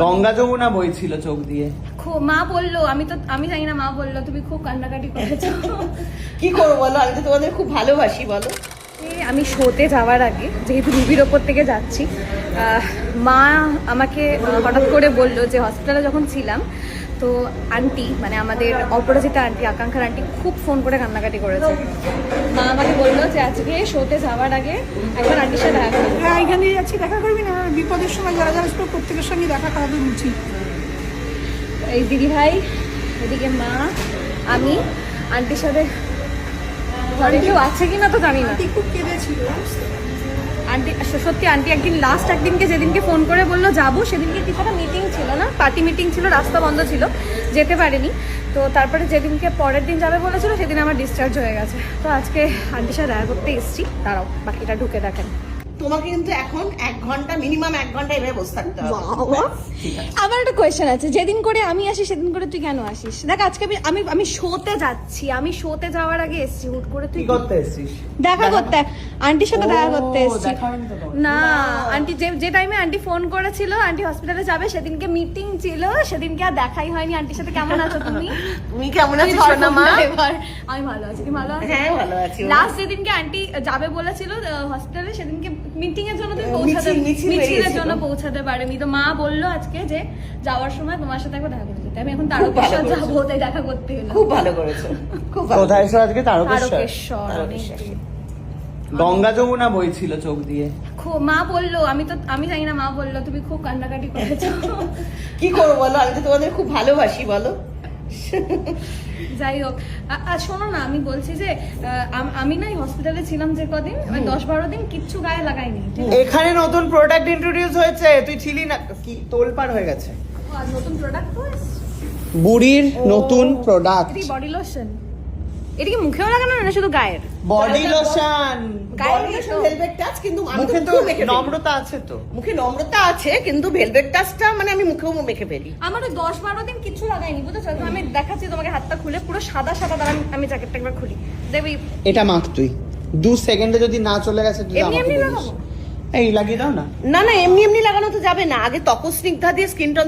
গঙ্গা যমুনা বইছিল চোখ দিয়ে। খু- মা বলল আমি তো আমি জানি না মা বলল তুমি খুব কান্নাকাটি করেছ। কি করব বলো? আমি তো তোমাদের খুব ভালোবাসি বলো। এই আমি শোতে যাওয়ার আগে যেহেতু রুবির ওপর থেকে যাচ্ছি মা আমাকে হঠাৎ করে বলল যে হসপিটালে যখন ছিলাম তো আন্টি মানে আমাদের অপরাজিতা আন্টি আকাঙ্ক্ষার আন্টি খুব ফোন করে কান্নাকাটি করেছে মা আমাকে বলল যে আজকে শোতে যাওয়ার আগে একবার আন্টির সাথে দেখা। হ্যাঁ এখানে যাচ্ছি দেখা করবি না বিপদের সময় যারা যারা ছিল প্রত্যেকের সঙ্গে দেখা করাবে উচিত এই দিদি ভাই এদিকে মা আমি আন্টির সাথে ঘরে কেউ আছে কিনা তো জানি না খুব কেঁদেছিল? আন্টি সত্যি আন্টি, একদিন লাস্ট একদিনকে যেদিনকে ফোন করে বলল, যাব, সেদিনকে কিছুটা মিটিং ছিল না? পার্টি মিটিং ছিল, রাস্তা বন্ধ ছিল, যেতে পারেনি। তো তারপরে যেদিনকে পরের দিন যাবে বলেছিল, সেদিন আমার ডিসচার্জ হয়ে গেছে। তো আজকে আন্টির সাথে দেখা করতে এসেছি। দাঁড়াও, বাকিটা ঢুকে দেখেন। তোমাকে কিন্তু এখন এক ঘণ্টা মিনিমাম এক ঘণ্টা এভাবে বসে থাকতে হবে। আমার একটা কোয়েশ্চেন আছে যেদিন করে আমি আসি সেদিন করে তুই কেন আসিস? দেখ আজকে আমি আমি আমি শোতে যাচ্ছি আমি শোতে যাওয়ার আগে এসেছি হুট করে তুই করতে এসেছিস? দেখা করতে আন্টির সাথে দেখা করতে এসেছি। না আন্টি যে যে টাইমে আন্টি ফোন করেছিল আন্টি হসপিটালে যাবে সেদিনকে মিটিং ছিল সেদিনকে আর দেখাই হয়নি। আন্টির সাথে কেমন আছো তুমি? তুমি কেমন আছো সোনা মা? এবার। আমি ভালো আছি তুমি ভালো আছো? হ্যাঁ, ভালো আছি। লাস্ট যেদিনকে আন্টি যাবে বলেছিল হসপিটালে সেদিনকে মিটিং এর জন্য তুমি পৌঁছাতে মিছিলের জন্য পৌঁছাতে পারেনি। তো মা বলল আজকে যে যাওয়ার সময় তোমার সাথে একবার দেখা করতে। যেতে। আমি এখন তারকেশ্বর যাব তাই দেখা করতে এলাম। খুব ভালো করেছ। খুব ভালো কোথায় আজকে? তারকেশ্বর? তারকেশ্বর। গঙ্গা যমুনা বইছিল চোখ দিয়ে। খু- মা বলল আমি তো আমি জানি না মা বলল তুমি খুব কান্নাকাটি করেছ। কি করব বলো? আমি তো তোমাদের খুব ভালোবাসি বলো। যাই হোক আর শোনো না আমি বলছি যে আমি না হসপিটালে ছিলাম যে কদিন ওই দশ বারো দিন কিচ্ছু গায়ে লাগাইনি এখানে নতুন প্রোডাক্ট ইন্ট্রোডিউস হয়েছে তুই ছিলি না কি তোলপাড় হয়ে গেছে। আর নতুন প্রোডাক্ট তো বুড়ির নতুন প্রোডাক্ট বডি লোশন এটা কি মুখেও লাগানো না শুধু গায়ের। বডি লোশন touch, কিন্তু মুখে তো। নম্রতা আছে তো। মুখে নম্রতা আছে কিন্তু ভেলভেট টাচটা মানে আমি মুখেও মেখে ফেলি। আমার দিন লাগাইনি বুঝেছ? আমি দেখাচ্ছি তোমাকে হাতটা খুলে পুরো সাদা সাদা আমি জ্যাকেটটা একবার খুলি। দেখবি এটা মাখ তুই। দু সেকেন্ডে যদি না চলে গেছে তুই আমাকে। লাগাবো? এই লাগিয়ে দাও না। না না এমনি এমনি লাগানো তো যাবে না। আগে তপস্নিগ্ধা দিয়ে স্কিনটা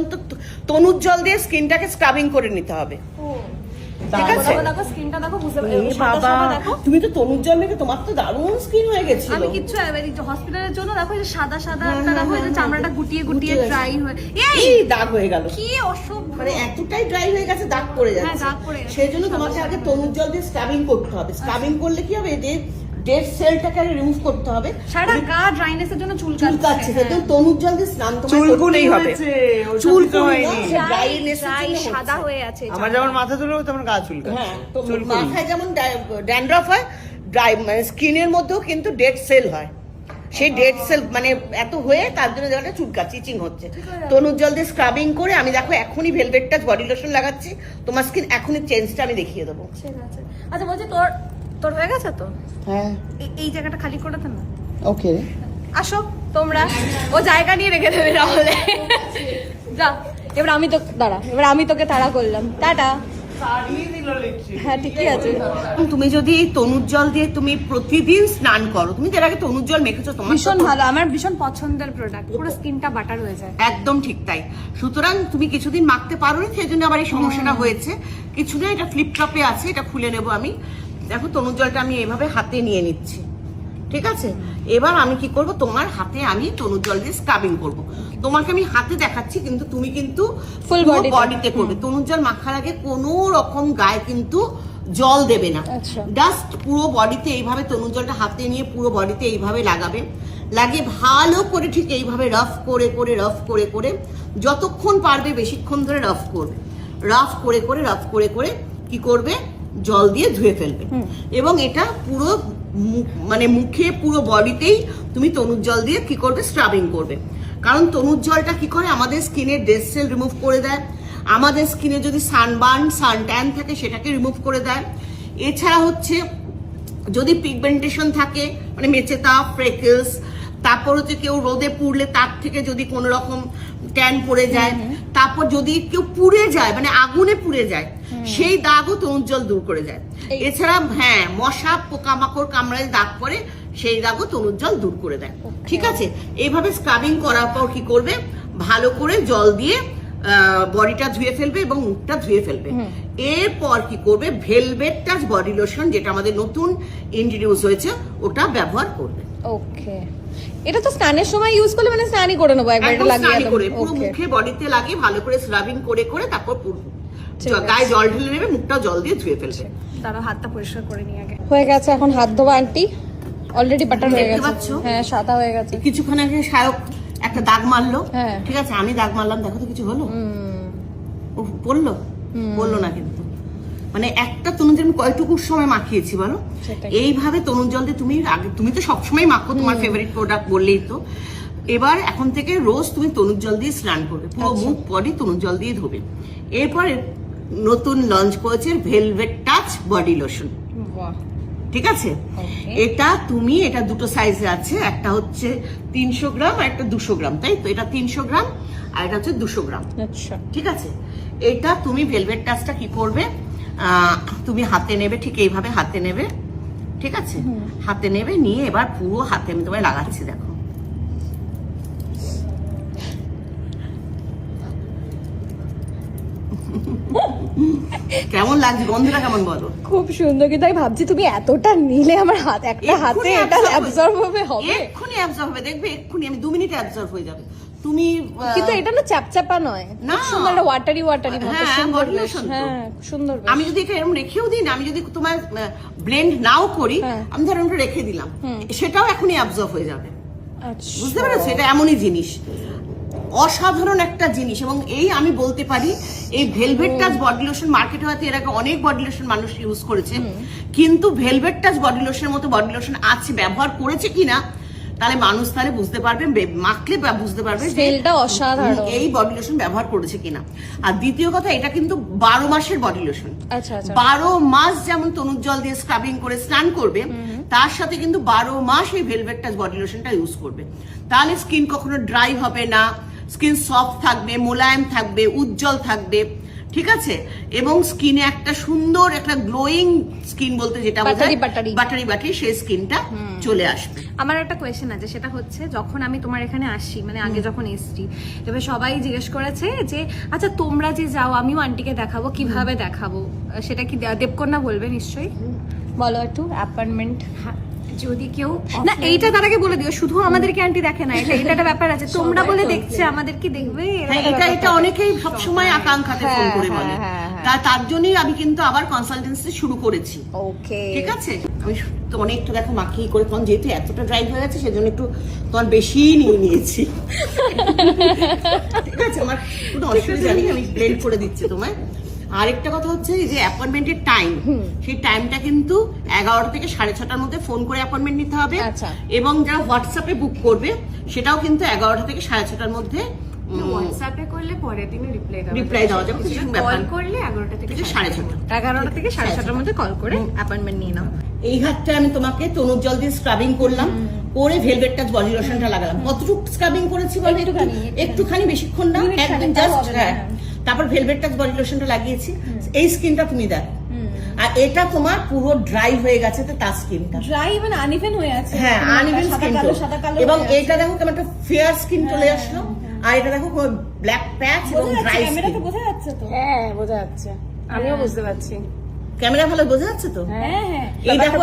তনুর জল দিয়ে স্কিনটাকে স্ক্রাবিং করে নিতে হবে। ঠিক আছে? দেখো, দেখো স্কিনটা দেখো বুঝতে এ পারছ সাদা বাবা তুমি তো তনুর জল তোমার তো দারুণ স্কিন হয়ে গেছিল। আমি কিচ্ছু হসপিটালের জন্য দেখো এই সাদা সাদা একটা দেখো এই চামড়াটা। গুটিয়ে গুটিয়ে ড্রাই হয়ে এই! দাগ হয়ে গেল। কি অসভ্য। মানে এতটাই ড্রাই হয়ে গেছে দাগ পড়ে হ্যাঁ, যাচ্ছে। দাগ পড়ে সেই জন্য তোমাকে আগে তনুর জল দিয়ে স্ক্রাবিং করতে হবে। স্ক্রাবিং করলে কি হবে? যে ডেড সেলটাকে রিমুভ করতে হবে। সারা গা ড্রাইনেসের জন্য চুল চুল কাচ্ছে হ্যাঁ। সেটা তনুর জল দিয়ে স্নান চুলকুনি করতেই হবে। চুল জন্য হচ্ছে। সাদা হয়ে আছে আমার যেমন মাথা চুল তেমন গা চুল হ্যাঁ তো মাথায় যেমন ড্যান্ড্রফ হয় ড্রাই মানে স্কিনের মধ্যেও কিন্তু ডেড সেল হয়। সেই ডেড সেল মানে এত হয়ে তার জন্য জায়গাটা চুলকা চিচিং হচ্ছে। তনুর জল দিয়ে স্ক্রাবিং করে আমি দেখো এখনই ভেলভেট টাচ বডি লোশন লাগাচ্ছি তোমার স্কিন এখনই চেঞ্জটা আমি দেখিয়ে দেবো। আচ্ছা বলছি তোর তোর হয়ে গেছে তো? হ্যাঁ। এই- এই জায়গাটা খালি করে দে না। ওকে। আসো তোমরা। ও জায়গা নিয়ে রেখে দেবে তাহলে। যা এবার আমি তো দাঁড়া এবার আমি তোকে তাড়া করলাম। টাটা। হ্যাঁ ঠিকই আছে। তুমি যদি তনুর জল দিয়ে তুমি প্রতিদিন স্নান করো তুমি এর আগে তনুর জল মেখেছো তোমার তো ভীষণ ভালো আমার ভীষণ পছন্দের প্রোডাক্ট পুরো স্কিনটা বাটার হয়ে যায়। একদম ঠিক তাই। সুতরাং তুমি কিছুদিন মাখতে পারো না সেই জন্য আবার এই সমস্যাটা হয়েছে। কিছু না এটা ফ্লিপটপে আছে এটা খুলে নেব আমি। দেখো তনুর জলটা আমি এভাবে হাতে নিয়ে নিচ্ছি। ঠিক আছে? এবার আমি কি করব? তোমার হাতে আমি তনুর জল দিয়ে স্ক্রাবিং করব। তোমাকে আমি হাতে দেখাচ্ছি কিন্তু তুমি কিন্তু তে। বডিতে করবে। তনুর জল মাখার আগে কোনো রকম গায়ে কিন্তু জল দেবে না। আচ্ছা। জাস্ট পুরো বডিতে এইভাবে তনুর জলটা হাতে নিয়ে পুরো বডিতে এইভাবে লাগাবে। লাগিয়ে ভালো করে ঠিক এইভাবে রাফ করে করে রাফ করে করে যতক্ষণ পারবে বেশিক্ষণ ধরে রাফ করবে। রাফ করে করে রাফ করে করে কি করবে? জল দিয়ে ধুয়ে ফেলবে। এবং এটা পুরো মুখ- মানে মুখে পুরো বডিতেই তুমি তনুর জল দিয়ে কি করবে? স্ক্রাবিং করবে। কারণ তনুর জলটা কি করে? আমাদের স্কিনের ডেড সেল রিমুভ করে দেয়। আমাদের স্কিনে যদি সানবার্ন সানট্যান থাকে সেটাকে রিমুভ করে দেয়। এছাড়া হচ্ছে যদি পিগমেন্টেশন থাকে মানে মেচে তাপ ফ্রেকেলস তারপর হচ্ছে কেউ রোদে পুড়লে তার থেকে যদি কোনো রকম ট্যান পড়ে যায় তারপর যদি কেউ পুড়ে যায় মানে আগুনে পুড়ে যায় সেই দাগও তরুণ জল দূর করে যায় এছাড়া হ্যাঁ মশা পোকামাকড় কামড়ায় দাগ পরে সেই দাগও তরুণ জল দূর করে দেয়। ঠিক আছে? এইভাবে স্ক্রাবিং করার পর কি করবে? ভালো করে জল দিয়ে বডিটা ধুয়ে ফেলবে এবং মুখটা ধুয়ে ফেলবে। এরপর কি করবে? ভেলভেট টাচ বডি লোশন যেটা আমাদের নতুন ইন্ট্রোডিউস হয়েছে ওটা ব্যবহার করবে। ওকে এটা তো স্নানের সময় ইউজ করলে মানে স্নানই করে নেব একবার এটা লাগিয়ে স্নান করে পুরো মুখে বডিতে লাগিয়ে ভালো করে স্ক্রাবিং করে করে তারপর পুরো। গায়ে জল ঢেলে নেবে মুখটাও জল দিয়ে ধুয়ে ফেলবে। তারা হাতটা পরিষ্কার করে নিয়ে আগে। হয়ে গেছে এখন হাত ধোবা আন্টি। অলরেডি বাটার হয়ে গেছে। হ্যাঁ সাদা হয়ে গেছে। কিছুক্ষণ আগে শায়ক একটা দাগ মারলো। হ্যাঁ। ঠিক আছে আমি দাগ মারলাম দেখো তো কিছু হলো? পড়ল? পড়ল না কিন্তু। মানে একটা তনুজ আমি কয়টুকু সময় মাখিয়েছি বলো? এইভাবে তনুজ জল দিয়ে তুমি আগে তুমি তো সবসময় মাখো তোমার ফেভারিট প্রোডাক্ট বললেই তো। এবার এখন থেকে রোজ তুমি তনুজ জল দিয়ে স্নান করবে পুরো আচ্ছা। মুখ বডি তনুজ জল দিয়ে ধোবে। এরপরে নতুন লঞ্চ করেছে ভেলভেট টাচ বডি লোশন ঠিক আছে? এটা তুমি এটা দুটো সাইজে আছে একটা হচ্ছে তিনশো গ্রাম আর একটা দুশো গ্রাম তাই তো? এটা তিনশো গ্রাম আর এটা হচ্ছে দুশো গ্রাম। আচ্ছা। ঠিক আছে? এটা তুমি ভেলভেট টাচটা কি করবে? তুমি হাতে নেবে ঠিক এইভাবে হাতে নেবে ঠিক আছে? হাতে নেবে নিয়ে এবার পুরো হাতে আমি তোমায় লাগাচ্ছি দেখো। কেমন লাগছে? গন্ধটা কেমন বলো? খুব সুন্দর কিন্তু আমি ভাবছি তুমি এতটা নিলে আমার হাত একটা হাতে এটা অ্যাবজর্ব হবে হবে। এক্ষুনি অ্যাবজর্ব হবে দেখবে এক্ষুনি আমি দু মিনিটে অ্যাবজর্ব হয়ে যাবে। তুমি কিন্তু এটা না চ্যাপচ্যাপা নয়। না। সুন্দর একটা ওয়াটারি ওয়াটারি মতো হ্যাঁ, সুন্দর তো। হ্যাঁ সুন্দর আমি যদি এটা এরকম রেখেও দিই না আমি যদি তোমার ব্লেন্ড নাও করি হ্যাঁ। আমি ধরো রেখে দিলাম। সেটাও এখনই অ্যাবজর্ব হয়ে যাবে। আচ্ছা। বুঝতে পেরেছ? এটা এমনই জিনিস। অসাধারণ একটা জিনিস এবং এই আমি বলতে পারি এই ভেলভেট টাচ বডি লোশন মার্কেটে হয়তো এর আগে অনেক বডি লোশন মানুষ ইউজ করেছে কিন্তু ভেলভেট টাচ বডি লোশনের মতো বডি লোশন আছে ব্যবহার করেছে কিনা তাহলে মানুষ তাহলে বুঝতে পারবে মাখলে বুঝতে পারবে অসাধারণ। এই বডি লোশন ব্যবহার করেছে কিনা। আর দ্বিতীয় কথা এটা কিন্তু বারো মাসের বডি লোশন আচ্ছা আচ্ছা। বারো মাস যেমন তনুর জল দিয়ে স্ক্রাবিং করে স্নান করবে তার সাথে কিন্তু বারো মাস এই ভেলভেট টাচ বডি লোশনটা ইউজ করবে। তাহলে স্কিন কখনো ড্রাই হবে না স্কিন সফট থাকবে মোলায়েম থাকবে উজ্জ্বল থাকবে। ঠিক আছে? এবং স্কিনে একটা সুন্দর একটা গ্লোয়িং স্কিন বলতে যেটা বাটারি বাটারি। বাটারি বাটারি সেই স্কিনটা চলে আসবে। আমার একটা কোয়েশ্চেন আছে সেটা হচ্ছে যখন আমি তোমার এখানে আসি মানে আগে যখন এসছি এবার সবাই জিজ্ঞেস করেছে যে আচ্ছা তোমরা যে যাও আমিও আন্টিকে দেখাবো কীভাবে দেখাবো? সেটা কি দেবকন্যা বলবে নিশ্চয়ই? বলো একটু অ্যাপয়েন্টমেন্ট যদি কেউ না এইটা তার আগে বলে দিও শুধু আমাদেরকে আন্টি দেখে না এটা এটা একটা ব্যাপার আছে। তোমরা বলে দেখছে আমাদের কি দেখবে? হ্যাঁ এটা এটা অনেকেই সবসময় আকাঙ্ক্ষাতে ফোন হ্যাঁ, করে হ্যাঁ, বলে। তা তার জন্যই আমি কিন্তু আবার কনসালটেন্সি শুরু করেছি। ওকে ঠিক আছে? আমি তো অনেকটা দেখো মাখিয়ে করে তখন যেহেতু এতটা ড্রাই হয়ে গেছে সেজন্য একটু তোমার বেশি নিয়ে নিয়েছি। ঠিক আছে আমার কোনো অসুবিধা নেই আমি ব্লেন্ড করে দিচ্ছি তোমায়। আরেকটা কথা হচ্ছে এই যে অ্যাপয়েন্টমেন্টের টাইম সেই টাইমটা কিন্তু এগারোটা থেকে সাড়ে ছটার মধ্যে ফোন করে অ্যাপয়েন্টমেন্ট নিতে হবে আচ্ছা। এবং যারা হোয়াটসঅ্যাপে বুক করবে সেটাও কিন্তু এগারোটা থেকে সাড়ে ছটার মধ্যে হোয়াটসঅ্যাপে করলে পরের দিনে রিপ্লাই দেওয়া রিপ্লাই দেওয়া যাবে কল করলে এগারোটা থেকে থেকে সাড়ে ছটা। এগারোটা থেকে সাড়ে ছটার মধ্যে কল করে অ্যাপয়েন্টমেন্ট নিয়ে নাও। এই হাতটা আমি তোমাকে তনুর জল দিয়ে স্ক্রাবিং করলাম করে ভেলভেট টাচ বডি লোশনটা লাগালাম। কতটুকু স্ক্রাবিং করেছি বলো একটুখানি। বেশিক্ষণ না মিনিট একদম জাস্ট হ্যাঁ। তারপর ভেলভেট টাচ বডি লোশনটা লাগিয়েছি। এই স্কিনটা তুমি দেখো। আর এটা তোমার পুরো ড্রাই হয়ে গেছে তো তার স্কিনটা। ড্রাই মানে আনইভেন হয়ে আছে। হ্যাঁ আনইভেন সাদা স্কিন কালো সাদা কালো এবং এটা দেখো কেমন একটা ফেয়ার স্কিন চলে আসলো। আর এটা দেখো ব্ল্যাক প্যাচ এবং ড্রাই স্কিন বোঝা যাচ্ছে তো। হ্যাঁ বোঝা যাচ্ছে। আমিও বুঝতে পারছি। ক্যামেরা ভালো বোঝা যাচ্ছে তো? হ্যাঁ হ্যাঁ। এই দেখো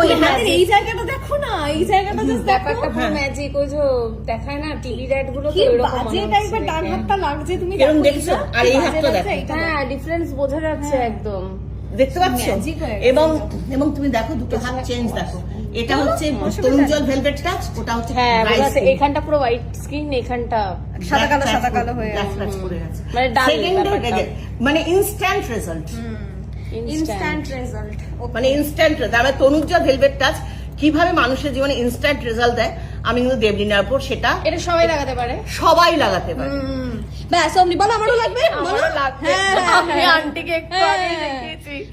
এই জায়গাটা দেখো না এই জায়গাটা জাস্ট ব্যাপারটা পুরো হ্যাঁ। ম্যাজিক ওই যে দেখায় না টিভি ডাইটগুলো কি বাজে টাইপের ডান হাতটা লাগছে তুমি কিরম দেখো দেখছ? আর এই হাতটা দেখো। হ্যাঁ ডিফারেন্স বোঝা যাচ্ছে একদম। দেখতে পাচ্ছ? হয়ে এবং এবং তুমি দেখো দুটো হাত চেঞ্জ দেখো। এটা হচ্ছে তরুণ জল ভেলভেট টাচ ওটা হচ্ছে হ্যাঁ। এখানটা পুরো হোয়াইট স্কিন এখানটা সাদা কালো, সাদা কালো হয়ে। মানে। লেগে- মানে ইনস্ট্যান্ট রেজাল্ট ইনস্ট্যান্ট রেজাল্ট মানে ইনস্ট্যান্ট তারপরে তনুজ ভেলভেট টাচ কীভাবে মানুষের জীবনে ইনস্ট্যান্ট রেজাল্ট দেয় আমি কিন্তু দেবলিনার উপর সেটা এটা সবাই লাগাতে পারে। সবাই লাগাতে পারে। ব্যাস অমনি বলো আমারও লাগবে? বলো। হ্যাঁ, হ্যাঁ, আমি। আন্টিকে।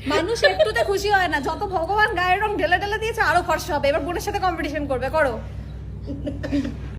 মানুষ একটুতে খুশি হয় না। যত ভগবান গায়ের রং ঢেলে ঢেলে দিয়েছে আরও ফর্সা হবে। এবার বোনের সাথে কম্পিটিশন করবে করো।